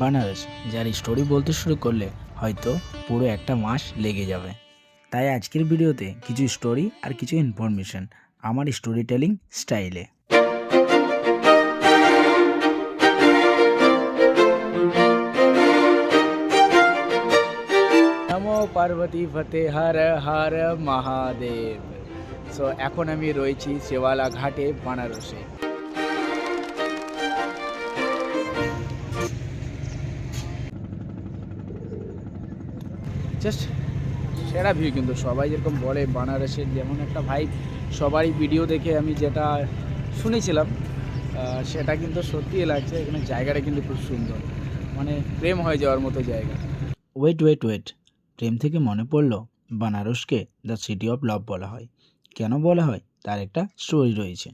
বানারস, যার স্টোরি বলতে শুরু করলে হয়তো পুরো একটা মাস লেগে যাবে। তাই আজকের ভিডিওতে কিছু স্টোরি আর কিছু ইনফরমেশন আমার স্টোরি টেলিং স্টাইলে পার্বতী ফতে হর হর মহাদেব। সো এখন আমি রয়েছি সেওয়ালা ঘাটে বানারসে। জাস্ট সেরা ভিউ কিন্তু। সবাই যেরকম বলে বানারসের যেমন একটা ভাই, সবারই ভিডিও দেখে আমি যেটা শুনেছিলাম সেটা কিন্তু সত্যিই লাগছে। এখানে জায়গাটা কিন্তু খুব সুন্দর। মানে প্রেম হয়ে যাওয়ার মতো জায়গা। ওয়েট ওয়েট ওয়েট প্রেম থেকে মনে পড়ল বানারসকে দ্য সিটি অফ লাভ বলা হয়। কেন বলা হয়? তার একটা স্টোরি রয়েছে।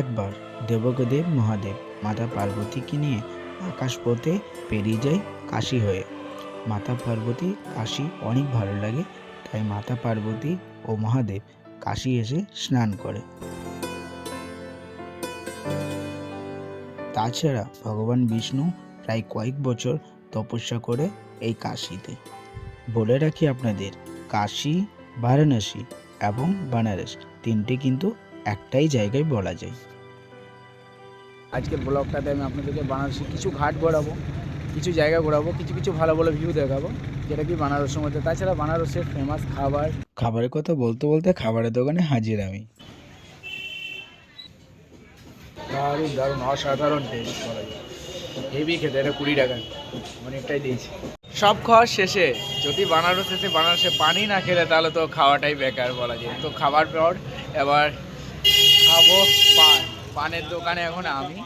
একবার দেবকদেব মহাদেব মাতা পার্বতীকে নিয়ে আকাশপথে পেরিয়ে যায় কাশি হয়ে। মাতা পার্বতী, কাশি অনেক ভালো লাগে, তাই মাতা পার্বতী ও মহাদেব কাশী এসে স্নান করে। তাছাড়া ভগবান বিষ্ণু প্রায় কয়েক বছর তপস্যা করে এই কাশীতে। বলে রাখি আপনাদের, কাশী, বারাণসী এবং বানারস তিনটে কিন্তু একটাই জায়গায় বলা যায়। আজকের ব্লগটাতে আমি আপনাদেরকে বানারসি কিছু ঘাট ঘোরাবো কিছু জায়গা ঘোরাবো কিছু কিছু ভালো ভালো ভিউ দেখাবো যেটা কি বানারসের মধ্যে। তাছাড়া বানারসের ফেমাস খাবার। খাবারের কথা বলতে বলতে খাবারের দোকানে হাজির আমি। দারুণ দারুণ অসাধারণ টেস্ট বলা যায়। হেভি খেতে এটা কুড়ি টাকা। অনেকটাই দিয়েছি। সব খাওয়ার শেষে যদি বানারস এসে বানারসে পানি না খেলে তাহলে তো খাওয়াটাই বেকার বলা যায়। তো খাবার পর এবার খাব পান। পানের দোকানে এখন আমি।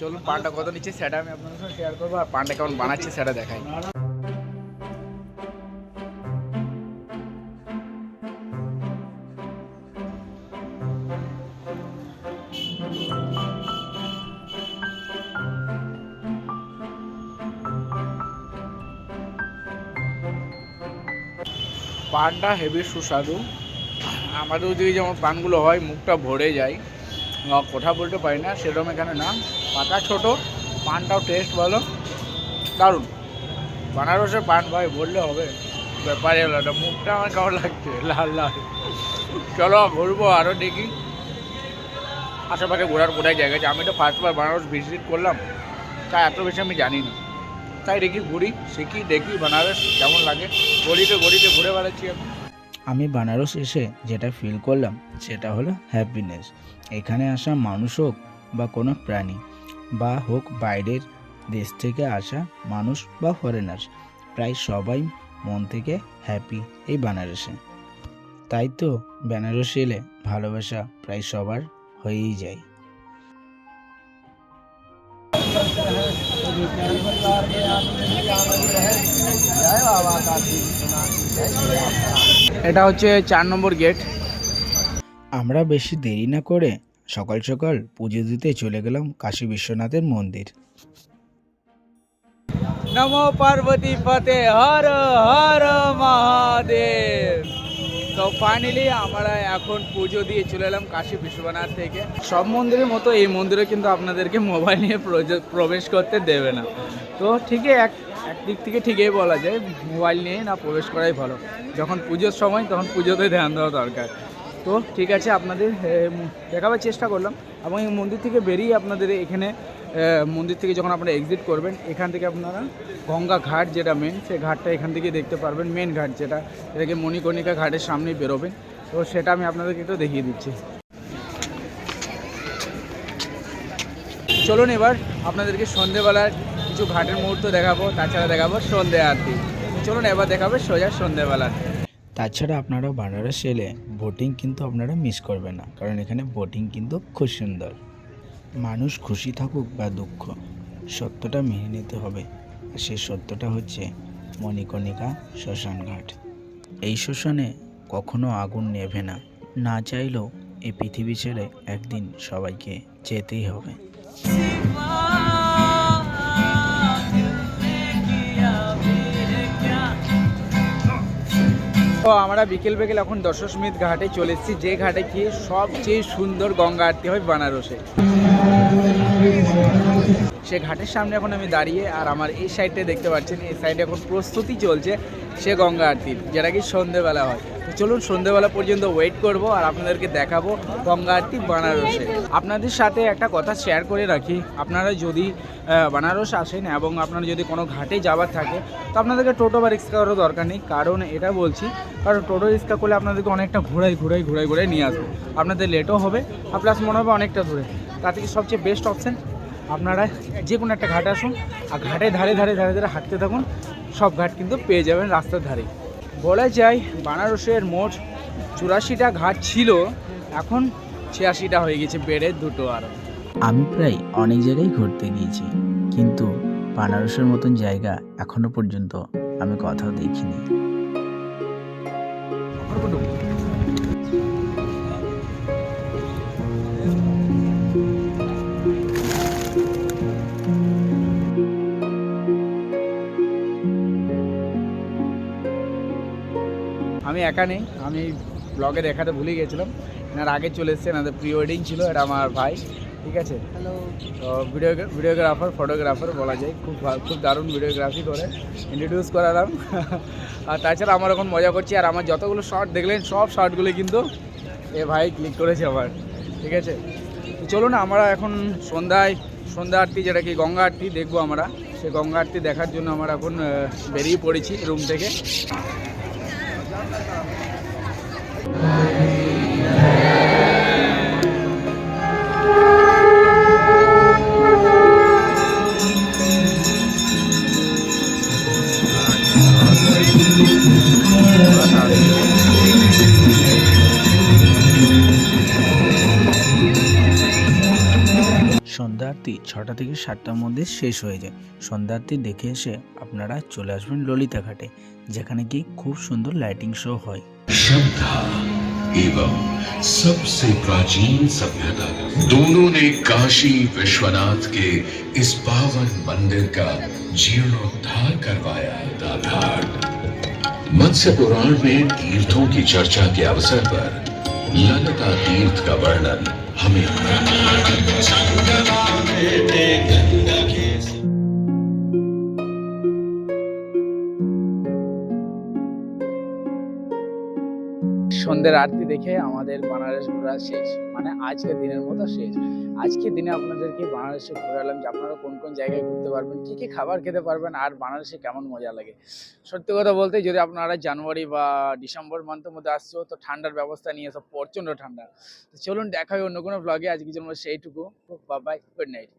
চলুন পানটা কত নিচ্ছে সেটা আমি আপনাদের সাথে শেয়ার করব আর পানটা কেমন বানাচ্ছে সেটা দেখাই। পানটা হেভি সুস্বাদু। আমাদের ওদিকে যেমন পানগুলো হয়, মুখটা ভরে যায়। কথা বলতে পারি না, সেরকম এখানে না। পাতা ছোট, পানটাও টেস্ট ভালো। দারুণ। বানারসের পান ভাই, বললে হবে। ব্যাপারে হলো এটা মুখটা আমার কেমন লাগছে? লাল লাল। চলো, ঘুরবো আরও দেখি। আশেপাশে ঘোরার কোথায় জায়গা আছে? আমি তো ফার্স্টবার বানারস ভিজিট করলাম। তাই এত বেশি আমি জানি না। তাই দেখি ঘুরি, শিখি, দেখি বানারস কেমন লাগে। গলিতে গলিতে ঘুরে বেড়াচ্ছি আমি আমি বানারস এসে যেটা ফিল করলাম, সেটা হলো হ্যাপিনেস এখানে আসা মানুষ হোক বা কোনো প্রাণী বা হোক বাইরের দেশ থেকে আসা মানুষ বা ফরেনার্স প্রায় সবাই মন থেকে হ্যাপি এই বেনারসে। তাই তো বেনারসে এলে ভালোবাসা প্রায় সবার হয়েই যায়। এটা হচ্ছে চার নম্বর গেট আমরা বেশি দেরি না করে সকাল সকাল পুজো দিতে চলে গেলাম কাশী বিশ্বনাথের মন্দির। নমো পার্বতী ফতে হর হর মহাদেব। তো ফাইনালি আমরা এখন পুজো দিয়ে চলে এলাম কাশী বিশ্বনাথ থেকে। সব মন্দিরের মতো এই মন্দিরে কিন্তু আপনাদেরকে মোবাইল নিয়ে প্রবেশ করতে দেবে না। তো ঠিকই এক একদিক থেকে ঠিকই বলা যায় মোবাইল নিয়ে না প্রবেশ করাই ভালো। যখন পুজোর সময় তখন পুজোতে ধ্যান দেওয়া দরকার। তো ঠিক আছে, আপনাদের দেখাবার চেষ্টা করলাম এবং এই মন্দির থেকে বেরিয়ে আপনাদের এখানে মন্দির থেকে যখন আপনারা এক্সিট করবেন, এখান থেকে আপনারা গঙ্গা ঘাট যেটা মেন সেই ঘাটটা এখান থেকে দেখতে পারবেন মেন ঘাট যেটা, এটাকে মণিকর্ণিকা ঘাটের সামনেই বেরোবেন। তো সেটা আমি আপনাদেরকে একটু দেখিয়ে দিচ্ছি। চলুন এবার আপনাদেরকে সন্ধেবেলার কিছু ঘাটের মুহূর্ত দেখাবো, তাছাড়া দেখাবো সন্ধে আরতি। চলুন এবার দেখাবো সোজা সন্ধেবেলার। তাছাড়া আপনারা বানারস এলে বোটিং কিন্তু আপনারা মিস করবেন না, কারণ এখানে বোটিং কিন্তু খুব সুন্দর। মানুষ খুশি থাকুক বা দুঃখ, সত্যটা মেনে নিতে হবে। আর সেই সত্যটা হচ্ছে মণিকর্ণিকা শ্মশান ঘাট। এই শ্মশানে কখনো আগুন নেভে না না চাইলেও এই পৃথিবী ছেড়ে একদিন সবাইকে যেতেই হবে। তো আমরা বিকেল বিকেল এখন দশস্মিত ঘাটে চলে এসেছি। যে ঘাটে গিয়ে সবচেয়ে সুন্দর গঙ্গা আরতি হয় বানারসে। সে ঘাটের সামনে এখন আমি দাঁড়িয়ে আর আমার এই সাইডটা দেখতে পাচ্ছেন, এই সাইডে এখন প্রস্তুতি চলছে সে গঙ্গা আরতির, যেটা কি সন্ধেবেলা হয়। চলুন সন্ধেবেলা পর্যন্ত ওয়েট করব আর আপনাদেরকে দেখাবো গঙ্গা আরতি বানারসে। আপনাদের সাথে একটা কথা শেয়ার করে রাখি। আপনারা যদি বানারস আসেন এবং আপনারা যদি কোনো ঘাটে যাবার থাকে, তো আপনাদেরকে টোটো বা রিক্সা করার দরকার নেই। কারণ এটা বলছি, কারণ টোটো, রিক্সা করলে আপনাদেরকে অনেকটা ঘোরাই ঘোরাই ঘোরাই ঘোরাই নিয়ে আসবে। আপনাদের লেটও হবে, আর প্লাস মনে হবে অনেকটা দূরে। তার থেকে সবচেয়ে বেস্ট অপশন আপনারা যে কোনো একটা ঘাট আসুন, আর ঘাটে ধারে ধারে ধারে ধারে হাঁটতে থাকুন, সব ঘাট কিন্তু পেয়ে যাবেন রাস্তার ধারে বলা যায় বানারসের মোট চুরাশিটা ঘাট ছিল। এখন ছিয়াশিটা হয়ে গেছে বেড়ে দুটো আর। আমি প্রায় অনেক জায়গায় ঘুরতে গিয়েছি কিন্তু বানারসের মতন জায়গা এখনও পর্যন্ত আমি কোথাও দেখিনি। আমি একা নেই আমি ব্লগে দেখাতে ভুলে গেছিলাম। এনার আগে চলে এসছে এনাদের প্রি ওয়েডিং ছিল এটা আমার ভাই ঠিক আছে? হ্যালো তো ভিডিও ভিডিওগ্রাফার ফটোগ্রাফার বলা যায় খুব খুব দারুণ ভিডিওগ্রাফি করে। ইন্ট্রোডিউস করালাম। আর তাছাড়া আমার এখন মজা করছি আর আমার যতগুলো শর্ট দেখলেন সব শর্টগুলো কিন্তু এ ভাই ক্লিক করেছে আমার ঠিক আছে? তো চলুন আমরা এখন সন্ধ্যায় সন্ধ্যা আরতি যেটা কি গঙ্গা আরতি দেখব আমরা। সেই গঙ্গা আরতি দেখার জন্য আমরা এখন বেরিয়ে পড়েছি রুম থেকে। সন্ধ্যা আরতি ছটা থেকে সাতটার মধ্যে শেষ হয়ে যায় সন্ধ্যা আরতি দেখে এসে আপনারা চলে আসবেন ললিতা ঘাটে যেখানে কি খুব সুন্দর লাইটিং শো হয় श्रद्धा एवं सबसे प्राचीन सभ्यता दोनों ने काशी विश्वनाथ के इस पावन मंदिर का जीर्णोद्धार करवाया था घाट मत्स्य पुराण में तीर्थों की चर्चा के अवसर पर ललिता तीर्थ का वर्णन हमें Take সন্ধ্যের আরতি দেখে আমাদের বানারস ঘোরা শেষ। মানে আজকের দিনের মতো শেষ। আজকের দিনে আপনাদেরকে বানারসে ঘোরালাম যে আপনারা কোন কোন জায়গায় ঘুরতে পারবেন, কী কী খাবার খেতে পারবেন আর বানারসে কেমন মজা লাগে। সত্যি কথা বলতে যদি আপনারা জানুয়ারি বা ডিসেম্বর মান্থের মধ্যে আসছো, তো ঠান্ডার ব্যবস্থা নিয়ে সব প্রচণ্ড ঠান্ডা। তো চলুন দেখা হয় অন্য কোনো ব্লগে আজকের জন্য সেইটুকু। Bye good night